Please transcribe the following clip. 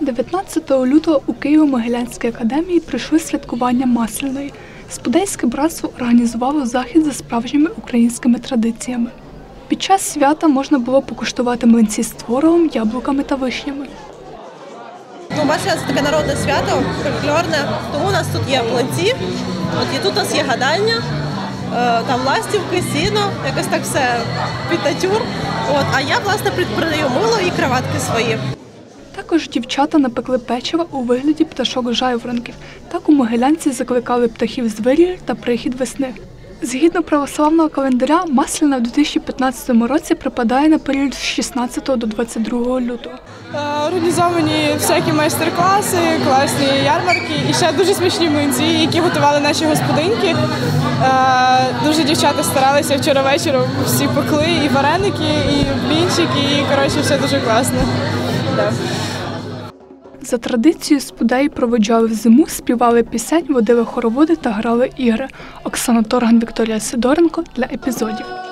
19 лютого у Києво-Могилянській академії прийшли святкування Масляної. Спудейське братство організувало захід за справжніми українськими традиціями. Під час свята можна було покуштувати млинці з творогом, яблуками та вишнями. Ну, бачите, це таке народне свято, фольклорне. Тому у нас тут є млинці, от і тут у нас є гадання, е, там ластівки, сіно, якось так все під натюр. От, а я, власне, продаю мило і краватки свої. Також дівчата напекли печиво у вигляді пташок жайворонків. Так у Могилянці закликали птахів звирі та прихід весни. Згідно православного календаря, Масляна в 2015 році припадає на період з 16 до 22 лютого. Е, Організовані всякі майстер-класи, класні ярмарки і ще дуже смачні млинці, які готували наші господинки. Е, Дуже дівчата старалися вчора вечором. Всі пекли і вареники, і блінчики, і коротше все дуже класно. За традицією спудеї проводжали в зиму, співали пісень, водили хороводи та грали ігри. Оксана Торган, Вікторія Сидоренко для епізодів.